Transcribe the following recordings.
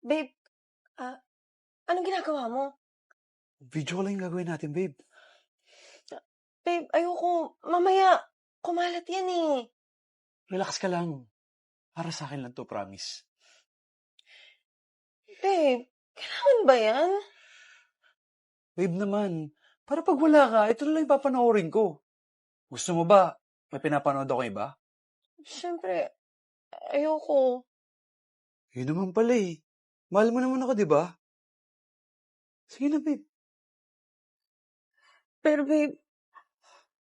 Babe, ah, anong ginagawa mo? Video lang yung gagawin natin, babe. Babe, ayoko. Mamaya, kumalat yan eh. Relax ka lang. Para sa akin lang to, promise. Babe, kailangan ba yan? Babe naman, para pag wala ka, ito na lang yung papanoorin ko. Gusto mo ba? May pinapanood ako iba? Siyempre, ayoko. Yun naman pala eh. Mahal mo naman ako, di ba? Sige na, babe. Pero babe,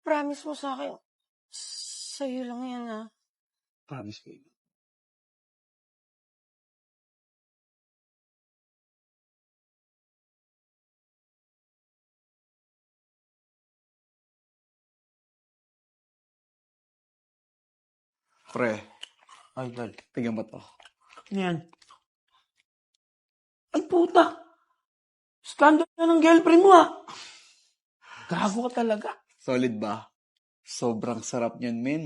promise mo sa akin, sa'yo lang yan ah. Promise, babe. Pre, Ay, tol. tignan mo to. Ano yan? Ay, puta! Scandal na ng girlfriend mo, ah! Gago ka talaga. Solid ba? Sobrang sarap niyan, men.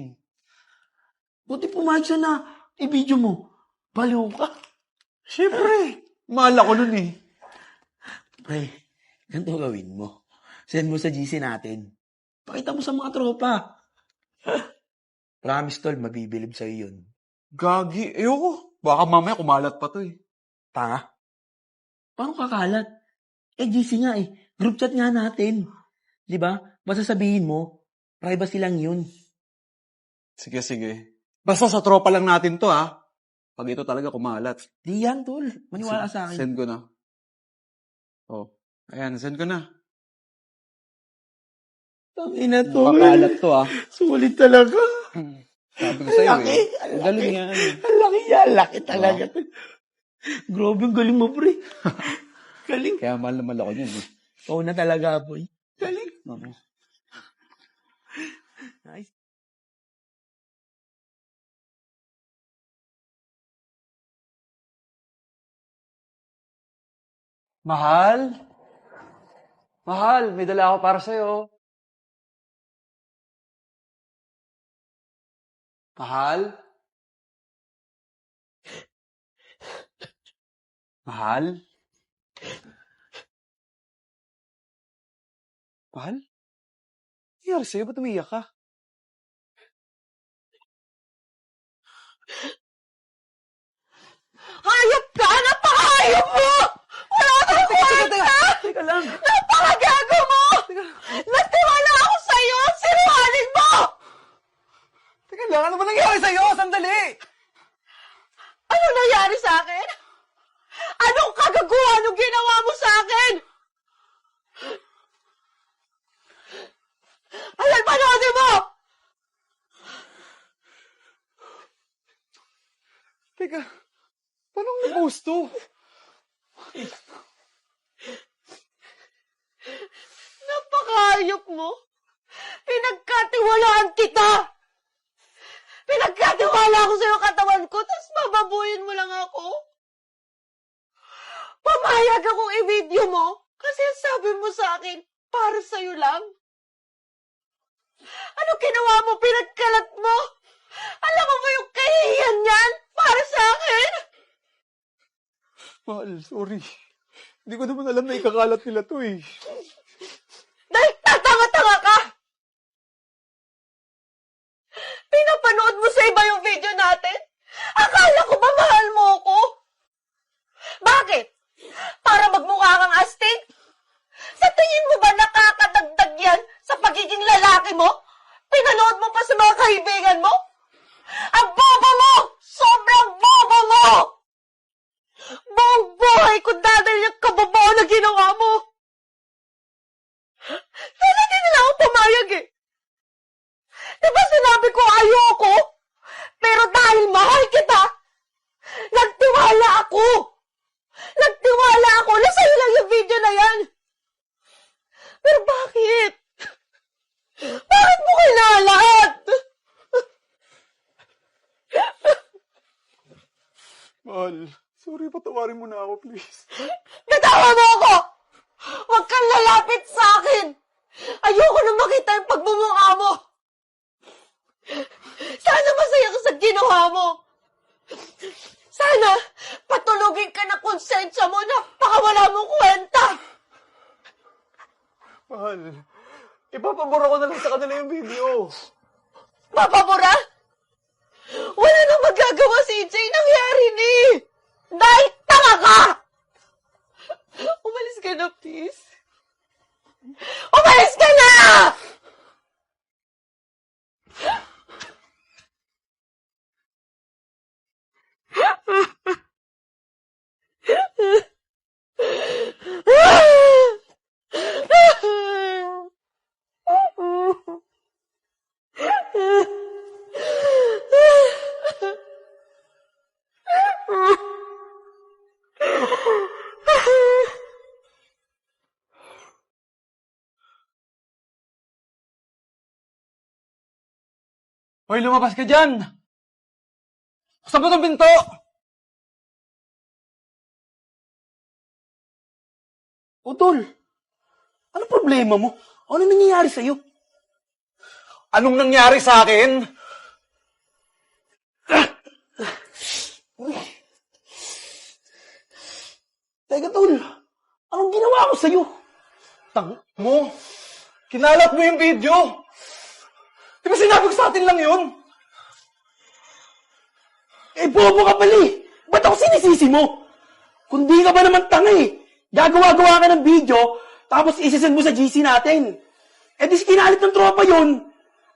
Buti pumayag siya na i-video mo. Baliw ka. Siyempre, mahal ako nun eh. Pre, ganito gawin mo. Send mo sa GC natin. Pakita mo sa mga tropa. Promise, tol, mabibilib sa'yo yun. Gagi, ayoko. Baka mamaya kumalat pa to eh. Tanga? Paano kakalat? Eh, GC nga eh. Group chat nga natin. Di ba? Basta sabihin mo, privacy lang yun. Sige, sige. Basta sa tropa lang natin to ha. Pag ito talaga kumalat. Di yan, tol. Maniwala sa akin. Send ko na. Oh. Ayan, send ko na. Tangina, tol. Makalat to ah. Sulit talaga. Sabi ko sa'yo eh. Ang Galing yan. Ang laki yan. Laki talaga. Grabe, ang galing mo, pre. galing. Kaya mahal naman ako niyan eh. Oo na talaga, boy. Galing. Oo. Nice. Mahal? Mahal, may dala ako para sa'yo. Mahal? Mahal? Mahal? Nangyari sa'yo? Ba't umiyak ka? Hayop ka! Napakahayop mo! Wala kang kwenta! Teka lang. Napakagago mo! Nagtiwala ako sa'yo! Sinungaling mo! Teka lang, ano ba nangyari sa'yo? Sandali! Ano nangyari sa akin? Anong kagaguhan yung ginawa mo sa akin? Ayan, panoodin mo! Teka, paano nag-post to? Mo! Pinagkatiwalaan kita! Pinagkatiwala ko sa'yo katawan ko, tapos bababuyin mo lang ako? Pamayag akong i-video mo kasi sabi mo sa akin, para sa'yo lang. Ano ginawa mo? Pinagkalat mo? Alam mo ba yung kahihiyan niyan? Para sa akin? Mahal, sorry. Hindi ko naman alam na ikakalat nila to eh. Dahil tatanga-tanga ka! Pinapanood mo sa iba yung video natin? Akala ko ba mahal mo ako? Bakit? Para magmukha kang astig? Sa tingin mo ba nakakadagdag yan sa pagiging lalaki mo? Pinanood mo pa sa mga kaibigan mo? Ang bobo mo! Sobrang bobo mo! Buong buhay ko dadal yung kababaw na ginawa mo! Di nila ako pumayag eh. Diba sinabi ko ayoko? Pero dahil mahal kita, nagtiwala ako. Nagtiwala ako na sa'yo lang yung video na yan. Pero bakit? Bakit mo kailangan lahat? Mahal, sorry, patawarin mo na ako, please. Natawa mo ako! Huwag kang lalapit sa akin! Ayoko na makita yung pagmumukha mo! Sana masaya ka sa ginawa mo! Sana patulugin ka na konsensya mo na baka wala mong kwenta. Mahal, ipapabura ko na lang sa kanila yung video. Papabura? Magagawa si EJ. Nangyari ni. Dahil tanga ka! Umalis ka na, please. Umalis ka na! Hoy, lumabas ka dyan! Saan ba itong pinto? Utol, ano problema mo? Ano nangyayari sa'yo? Anong nangyari sa akin? Teka, tol. Anong ginawa ko sa'yo? Tang mo? Kinalat mo yung video! Di ba sinabi ko sa atin lang yun? Eh, bobo ka pala eh. Ba't ako sinisisi mo? Kung di ka ba naman tanga eh. Gagawa-gawa ka ng video, tapos isisend mo sa GC natin. Eh di kinalit ng tropa yun.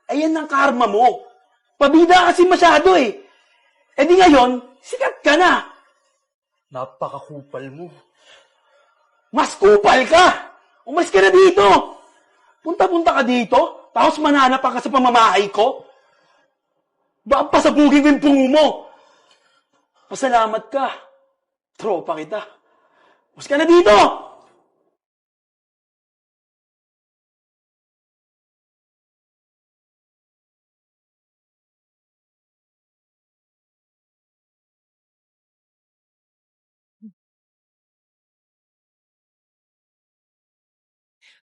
Ayan ang karma mo. Pabida kasi masyado eh. Eh di ngayon, sikat ka na. Napakakupal mo. Mas kupal ka! Umalis ka na dito! Punta-punta ka dito, tapos mananap ka sa pamamahay ko? Baka pasabugin ko yung pungo mo! Pasalamat ka. Tropa kita. Umalis ka na dito!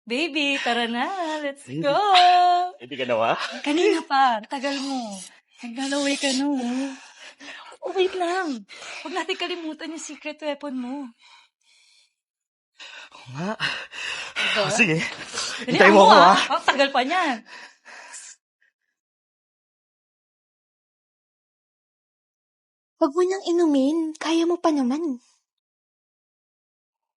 Baby, tara na. Let's go. Hindi ka nawa? Kanina pa. Tagal mo. Naglalaway ka no. Oh, wait lang. Huwag natin kalimutan yung secret weapon mo. nga. Diba? Sige. Dali, Hintayin mo ako, ako, ah. ah. Oh, tagal pa niyan. Huwag mo nang inumin. Kaya mo pa naman.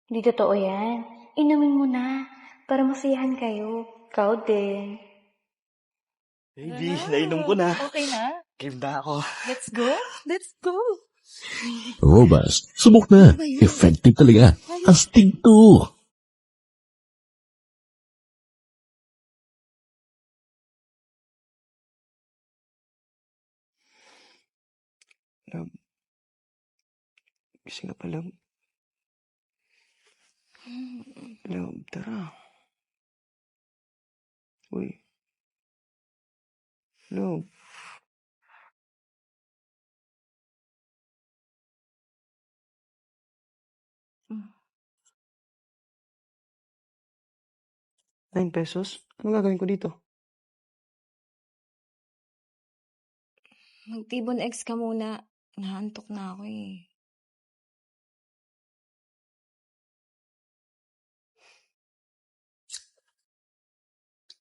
Hindi totoo yan. Inumin mo na. Para masiyahan kayo. Proud din. Baby, Tara nainom ko na. Okay na. Game na ako. Let's go. Let's go. Robust. Subok na. Effective talaga. Astig to. Love. Gising ka pa, love. Love, tara. Uy. Love. Nine pesos? Ano gagawin ko dito? Mag-tibon X ka muna. Naantok na ako eh.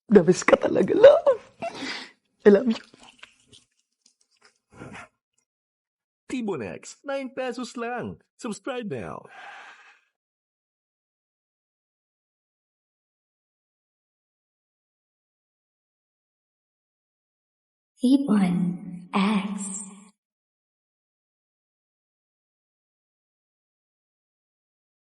The best ka talaga, love. I love you. T-Bonex. 9 pesos lang. Subscribe now. Tibon X.